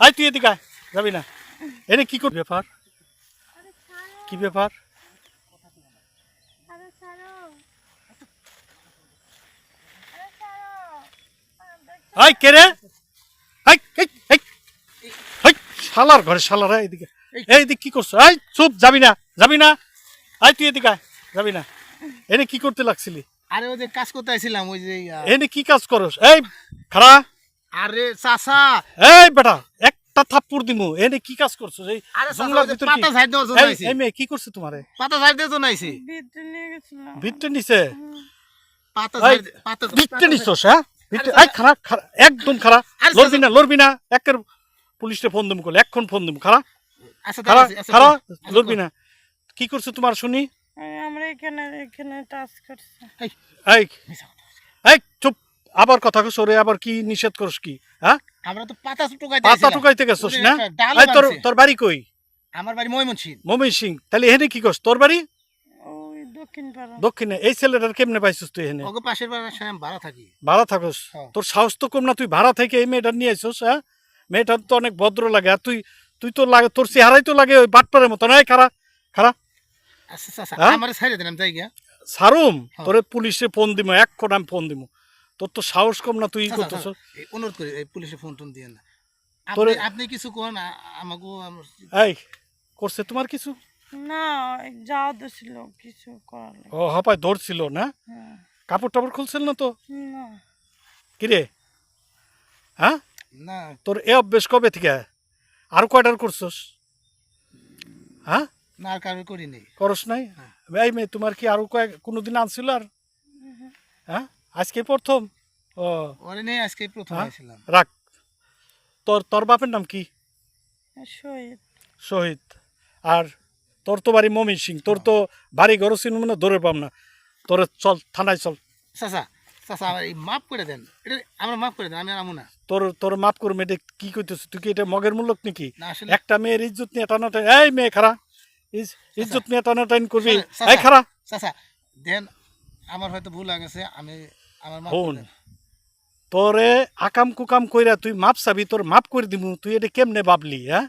আয় তুই এদিকে আয় যাবি না। এনে কি কর ব্যাপার? কি ব্যাপার? আয় কে রে? শালার ঘরে শালার করছ? চুপ যাবি না যাবি না। আয় তুই এদিকে আয় যাবি না। এনে কি করতে লাগছিলি? আরে ওই যে কাজ করতে আইছিলাম ওই যে এনে কি কাজ করস? এই খারা আরে চাচা। এই বেটা একটা থাপ্পড় দিমু। এনে কি কাজ করছ? এই জঙ্গলার ভিতর কি? পাতা সাইড এই- মেয়ে কি করছে তোমারে? পাতা সাইড দেওয়ার জন্য আইছি। নিয়ে গেছিলাম ভিতরে নিছে? পাতা সাইড পাতা ভিতরে নিছস হ্যাঁ? ভিতরে খারা খারা একদম খারা লড়বি না লড়বি না। একের পুলিশে ফোন দিমু করলে এখন ফোন দিমু খারা আচ্ছা খারা আচ্ছা, খারা আচ্ছা, লড়বি না। কি করছে তোমার শুনি? আমরা এখানে এখানে টাচ করছে। এই, এই এই চুপ। আবার কথা সরে আবার কি নিষেধ করস কি হ্যাঁ? আমরা তো পাতা টুকাইতে পাতা টুকাইতে গেছস না? এই তোর তোর বাড়ি কই? আমার বাড়ি ময়মনসিং মমিন সিং তাহলে এখানে কি করছ তোর বাড়ি? দক্ষিণ। এই ছেলেটার কেমনে পাইছিস তুই এখানে? ওকে পাশের ভাড়া থাকি। ভাড়া থাকস? হ্যাঁ। তোর সাহস তো কম না তুই ভাড়া থেকে এই মেয়েটা নিয়ে আইসস হ্যাঁ? মেয়েটার তো অনেক ভদ্র লাগে আর তুই তুই তো লাগে তোর চেহারাই তো লাগে ওই বাটপারের মতো নয় খারা খারা আচ্ছা আচ্ছা হ্যাঁ? আমার সারুম হ্যাঁ। তোরে পুলিশে ফোন দিব এক্ষণ আমি ফোন দিব তোর তো সাহস কম না তুই চাচা, করতেছ অনুরোধ করি এই পুলিশে ফোন টোন দিয়ে না। আপনি আপনি কিছু কোন আমাকে এই করছে তোমার কিছু? না ছিল কিছু করার ও হপায় ধরছিল না? হ্যাঁ। কাপড় টাপড় খুলছিল না তো? না। কিরে? হ্যাঁ? না। তোর এ অভ্যেস কবে থেকে? আর কয়টার করছস? হ্যাঁ? না আর কারও করস নাই? এই মেয়ে তোমার কি আরও কয়েক কোনোদিন আনছিল আর? হ্যাঁ? আজকে প্রথম? ও। ওরে নেই আজকে প্রথম হ্যাঁ? আইছিলাম। রাখ। তোর তোর বাপের নাম কি? শহীদ। শহীদ। আর তোর তো বাড়ি মমিন সিং তোর তো বাড়ি ঘর চিনব না ধরে পাম না। তোর চল থানায় চল। চাচা চাচা আমার এই মাফ করে দেন। এটা আমরা মাফ করে দেন আমি আর আমু না। তোর তোর মাপ করবে এটা কি কইতেছ? তুই কি এটা মগের মূল্যক নাকি? একটা মেয়ের ইজ্জত নিয়ে টানাটানি এই মেয়ে খারা ইজ্জত নিয়ে টানাটানি করবি। এই খারা চাচা দেন আমার হয়তো ভুল হয়ে গেছে আমি তোরে আকাম কুকাম কইরা তুই মাপ চাবি তোর মাপ করে দিমু তুই এটা কেমনে ভাবলি হ্যাঁ?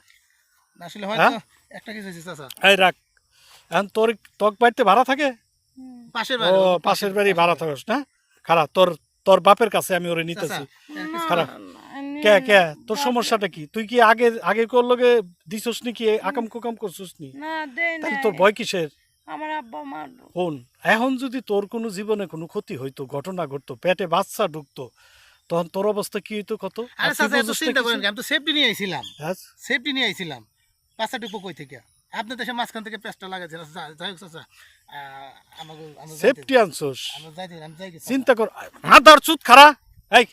আসলে হয়তো হ্যাঁ? একটা কিছু হয়েছে চাচা। এই রাখ। এখন তোর তক বাড়িতে ভাড়া থাকে? পাশের ও বাড়ি। ওর পাশের বাড়ি ভাড়া থাকস না? খারা তোর তোর বাপের কাছে আমি ওরে নিতেছি। খারাপ। কে কে? তোর সমস্যাটা কি? তুই কি আগে আগে কোর লগে দিছস নি কি আকাম কুকাম করছস নি? তোর ভয় কিসের? আমার আব্বা মার শোন এখন যদি তোর কোনো জীবনে কোনো ক্ষতি হইতো ঘটনা ঘটতো পেটে বাচ্চা ঢুকতো তখন তোর অবস্থা কি হইতো কত? আরে তুই চাচা এত চিন্তা করেন? আমি তো সেফটি নিয়ে আইছিলাম। হ্যাঁ? সেফটি নিয়ে আইছিলাম। পাঁচটা টুকু কই থেকে? আপনি দেশে মাঝখান থেকে পেস্টটা লাগাচ্ছেন আচ্ছা, যা- যাই হোক চাচা আহ, আমাকে আমরা সেফটি আনছস? আমরা যাইতে আমি যাই গেছি চিন্তা কর মাদার চুত খারা এই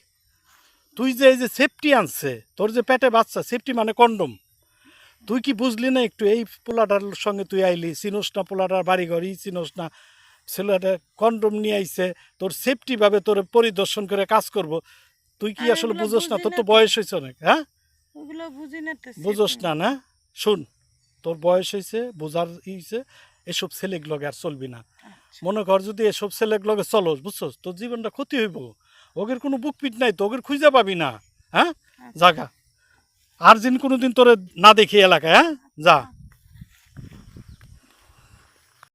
তুই যে এই যে সেফটি আনছে তোর যে পেটে বাচ্চা সেফটি মানে কন্ডম তুই কি বুঝলি না একটু? এই পোলাটার সঙ্গে তুই আইলি চিনোস না পোলাটার বাড়ি ঘরই চিনোস না ছেলেটা কন্ডম নিয়ে আইছে তোর সেফটিভাবে তোর পরিদর্শন করে কাজ করব। তুই কি আসলে বুঝোস না? তোর তো। বয়স হয়েছে অনেক হ্যাঁ? বুঝোস না না? শুন তোর বয়স হয়েছে বোঝার ই হয়েছে এসব ছেলেগুলোকে আর চলবি না। আচ্ছা। মনে কর যদি এসব ছেলেগুলোকে চলোস বুঝছস? তোর জীবনটা ক্ষতি হইব। ওগের কোনো বুক পিট নাই তো ওগের খুঁজে পাবি না হ্যাঁ? আচ্ছা। জাগা। আর জিন কোনোদিন তোরে না দেখি এলাকায় হ্যাঁ যা।